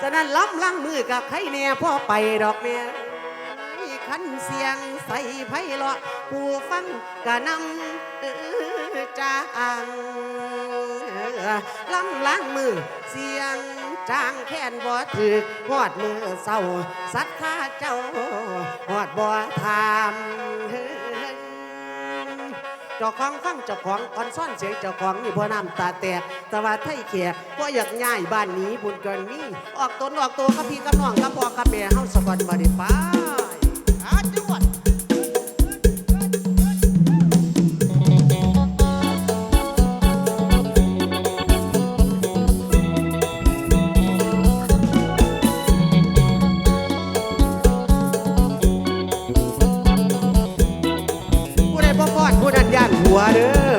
ฉะนั้นล้ำล้างมือกับใครแน่พ่อไปดอกแม่ขันเสียงใส่ไพเราะผู้ฟังกะนำจางล้ำล้างมือเสียงจางแค้นบ่ถือหอดมือเศร้าสัตว์ข้าเจ้าหอดบ่ทาม เจ้าของฟังเจ้าของคอนซ่อนเสียงเจ้าของนี่พ่น้ำตาแตกแต่ว่าไทยเขียก็อยากง่ายบ้านนี้บุญเกินมีออกตนออกตัวกับพี่กับน้องกับพ่อกับแม่เฮาสะกอนบ่ได้ไป อาจ เด้อ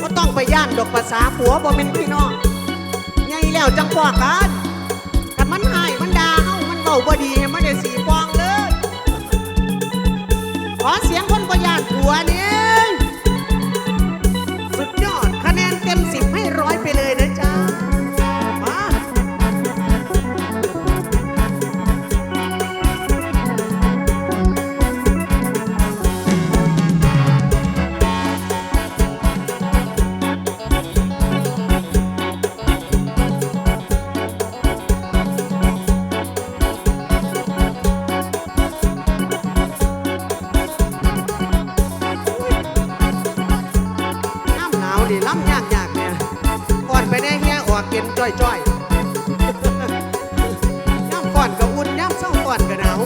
ก็ต้องไปย่านดอกภาษาผัวบ่เป็นพี่น้องไงแล้วจังพอกันถ้ามันหายมันดาเฮามันเว้าบ่ดีมันได้สีฟองเลย ขอเสียงคนบ่ย่านผัวนี่ย น้ดิล้ำยากยากเนี่ยก่อนไปได้เฮียออกเก็นจ้อยจ้อยย่ำก่อนก็อุ่นย่ำเศร้าก่อนก็หนาว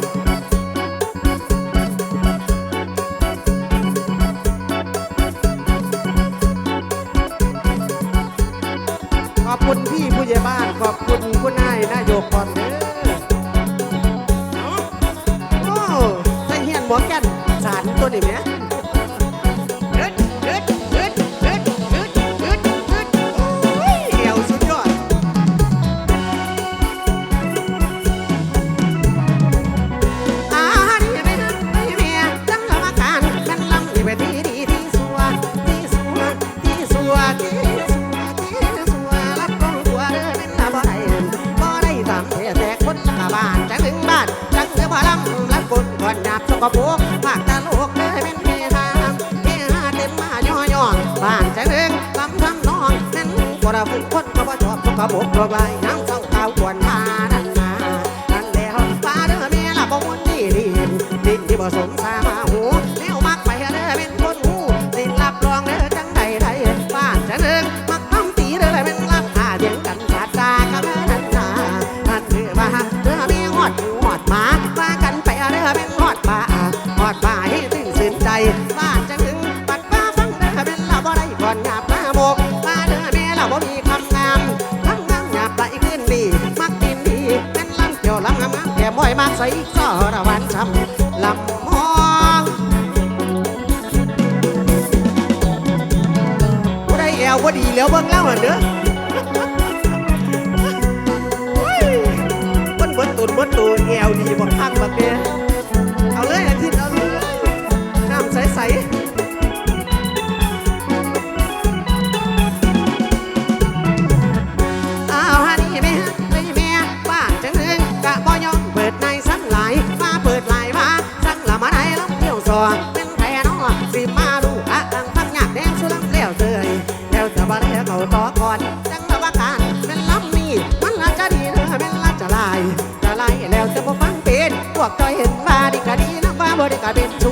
ขอบคุณพี่ผู้ใหญ่บ้าน ขอบคุณคุณนายนายกก่อนเด้อโอ้ใส่เฮียนหมอแก่นสารตัวนี้ไหม ก่อนหยาบสกปากตาลูกเด้อเป็นเฮฮาเฮฮาเต็มมาย่อย่อบ้านจังถึงลำทำนองนั้นบ่ได้ฝึกคนก็บ่ชอบสกปรกโลกลายน้ำเศร้าขาวควรพานั่นนานั่นแล้วฟ้าเด้อเม่ละบ่มุนดีดีดินที่บ่สมสาม บ่ดีแล้วเบิ่งเล่าหั่นเด้อมันเบิดตุนเบิดตัวแอวดีบ่พังบักเด้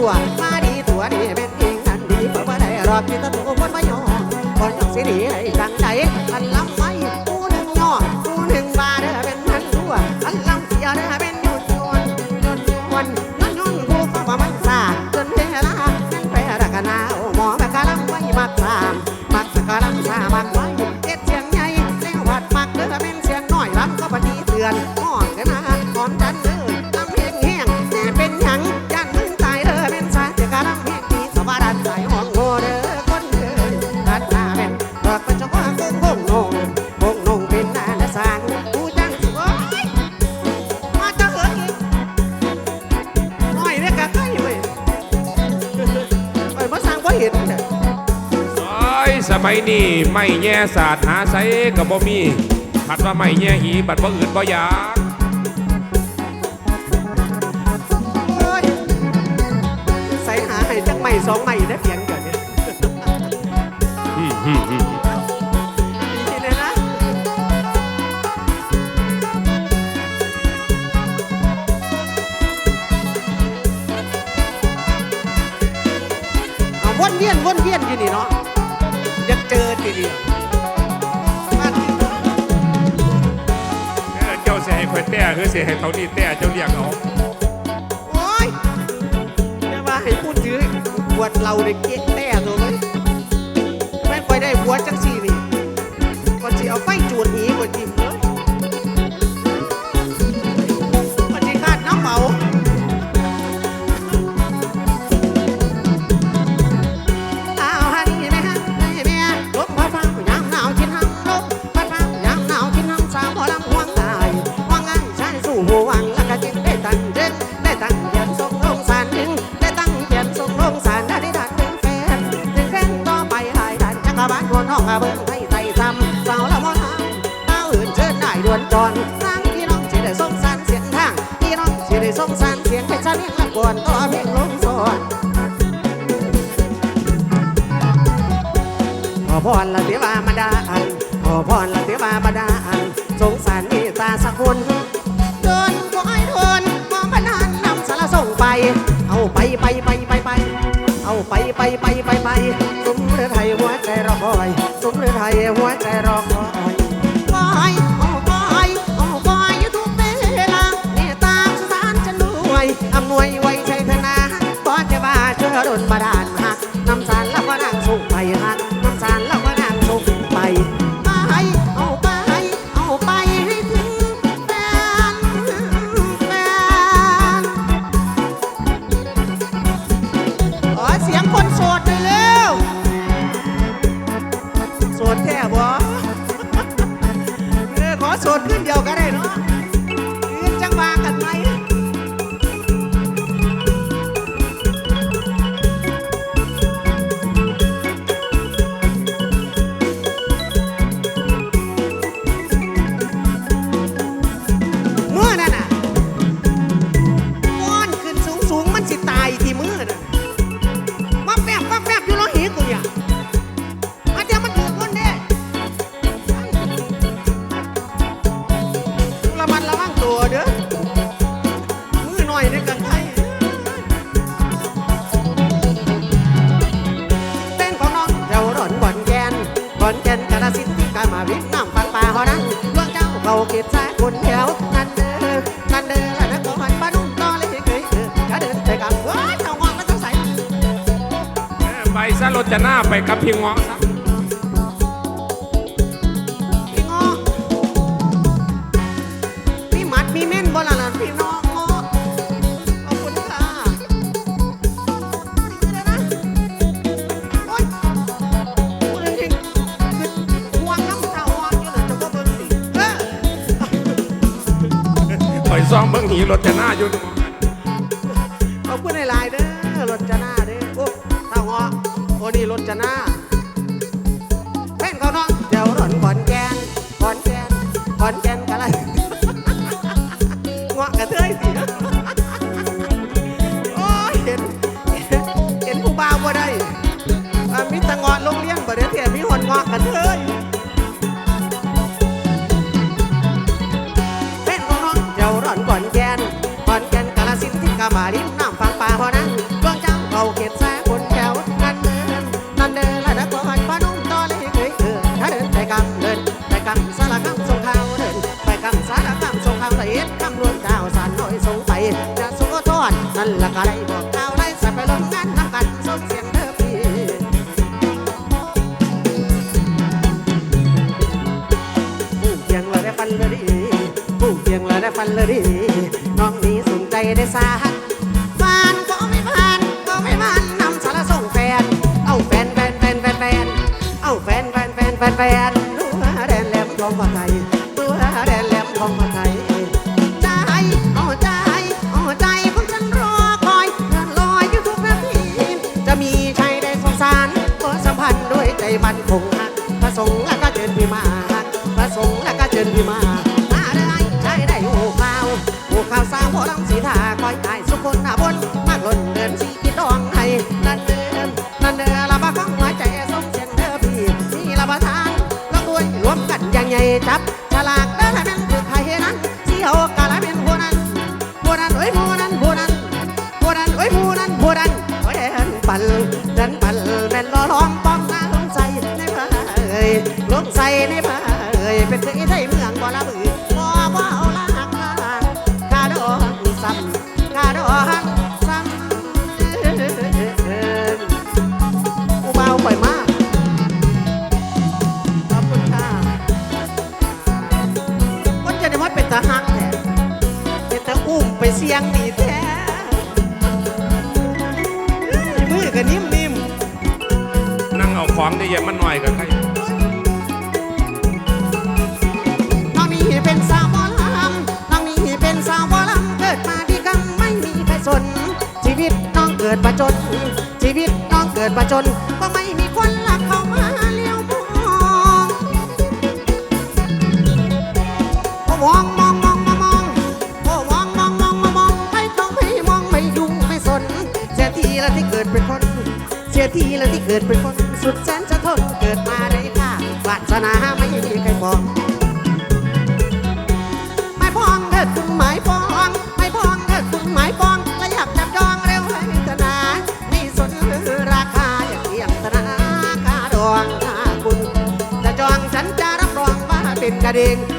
ตัวว่าดีตัวดีเป็นเองอันดีเพราะว่าได้รอบที่ตะตัวคนบ่ยอมบ่ยอมสิดีให้จังใจอันลำไว้ผู้หนึ่งย่อผู้หนึ่งว่าเด้อเป็นมันชั่วอันลำเสียเด้อเป็นหยุดยวนหยุดยวนย้อนย้อนผู้เข้ามามันซาจนเวลาเป็นไปรักนาโอ้หมอแบบกะลำไว้มักสามมักสะกะลำซามักไว้เอ็ดเสียงใหญ่แล้ววัดมักเด้อเป็นเสียงน้อยลำก็ปฏิเตือน ไม่แย่ศาสตร์หาไสกับบ่มีผัดว่าไม่แย่หีบัดบ่อื่นบ่อยากใส่หาให้จักใหม่สองใหม่ได้เพียงเกิดเนี่ยดีเลยนะเอาวนเวียนวนเวียนอยู่นี่เนาะ เจอทีเดียวมาที่เออเจ้าเสียให้ข่อยแต่คือเสียให้เขานี่แต่เจ้าเรียกเอาโอ้ยจะมาให้พูดถือขวดเราในเก๊ะแต้ตัวเลยแม่งไปได้หัวจังสี่นี่ก่อนสิเอาไฟจูดหนีก่อนจิ ได้สงสารเสียงเพชรเลี้ยงละกวนต่อเพียงลงสอนขอพรละเทวามาดาอันขอพรละเทวามาดาอันสงสารเมตตาสักคนเดินขอให้ทนมองพนันนำสารส่งไป เอาไปไปไปไปไป เอาไปไปไปไปไปสมเรือไทยหัวใจรอคอยสมเรือไทยหัวใจรอ ไป น้ำฟังป่าหอนั้นดวงเจ้าเขาเก็บสายคนแถวนั่นเด้อนั่นเด้อแล้วนักก่อนบ้านุ่มต่อเลยเคยเออถ้าเดินไปกับว้าเจ้างอกแล้วต้องใส่เออไปซะรถจะหน้าไปกับพี่เงาะซะ อยซองเบิ้งหีรถจะหน้าอยู่นี่ขอบคุณหลายๆเด้อรถจะหน้าเด้อโอ้เท่าเหาะโอ้นี่รถจะหน้าเพ่นเขาเนาะเดี๋ยวรถขอนแกนขอนแกนขอนแกน นั่นละก็ได้บอกข่าวได้สัไปลงงานนำกันส่งเสียงเด้อพี่ผู้เพียงเราได้ฟันเลยดีผู้เพียงเราได้ฟันเลยดีน้องนี้สนใจได้สาหัสฟานก็ไม่ผ่านก็ไม่ผ่านนำสารส่งแฟน เอาแฟนแฟนแฟนแฟนแฟนเอาแฟนแฟนแฟนแฟนแฟนดูหาแดนแหลมทองพอไทย มันคง น้องนี่เป็นสาวหมอลำน้องนี่เป็นสาวหมอลำเกิดมาดีกำไม่มีใครสน ชีวิตน้องเกิดประจน ชีวิตน้องเกิดประจนก็ไม่มีคนรักเข้ามาเลี้ยวมองโอ้มองมองมองมองมองโอ้มองมองมองมองมองไม่ต้องไม่มองไม่ยุ่งไม่สนเสียทีละที่เกิดเป็นคน สียทีและที่เกิดเป็นคนสุดแสนจะทนเกิดมาได้ค่ะวาสนาไม่มีใครมองไม่พองเถิดคุณหมายปองไม่พองเถิดคุณหมายปองและอยากจับจองเร็วให้ธนาไม่สนราคาอย่ากเทียมธนาค่าดองค่าคุณจะจองฉันจะรับรองว่าเป็นกระเด้ง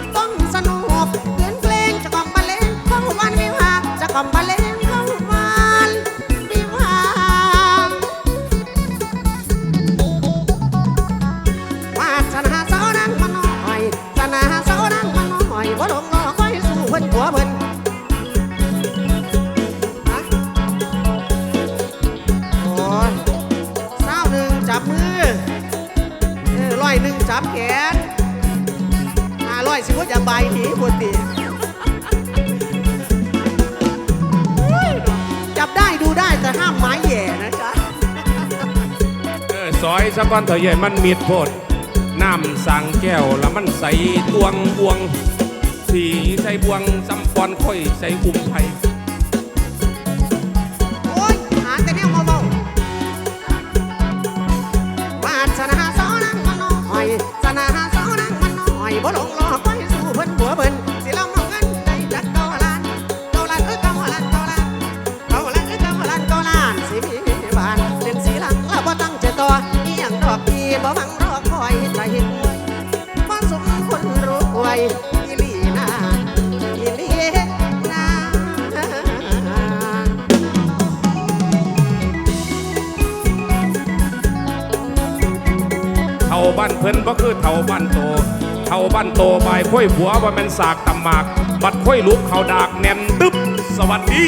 ร้อยหนึ่งจับแขนห้าร้อยสิบว่าอย่าใบหนีคนดีจับได้ดูได้แต่ห้ามไม้แย่นะจ๊ะเออซอยสะก้อนเถอะใหญ่มันมีดโพดน้ำสั่งแก้วแล้วมันใส่ตวงบวง สีใส่บวงซ้ำปอนค่อยใส่อุ้มไผ่านเพิ่นบ่คือเท่าบ้านโตเท่าบ้านโตใบค่อยหัวว่ามันสากตำหมาก บัดค่อยลุกเขาดากแน่นตึ๊บสวัสดี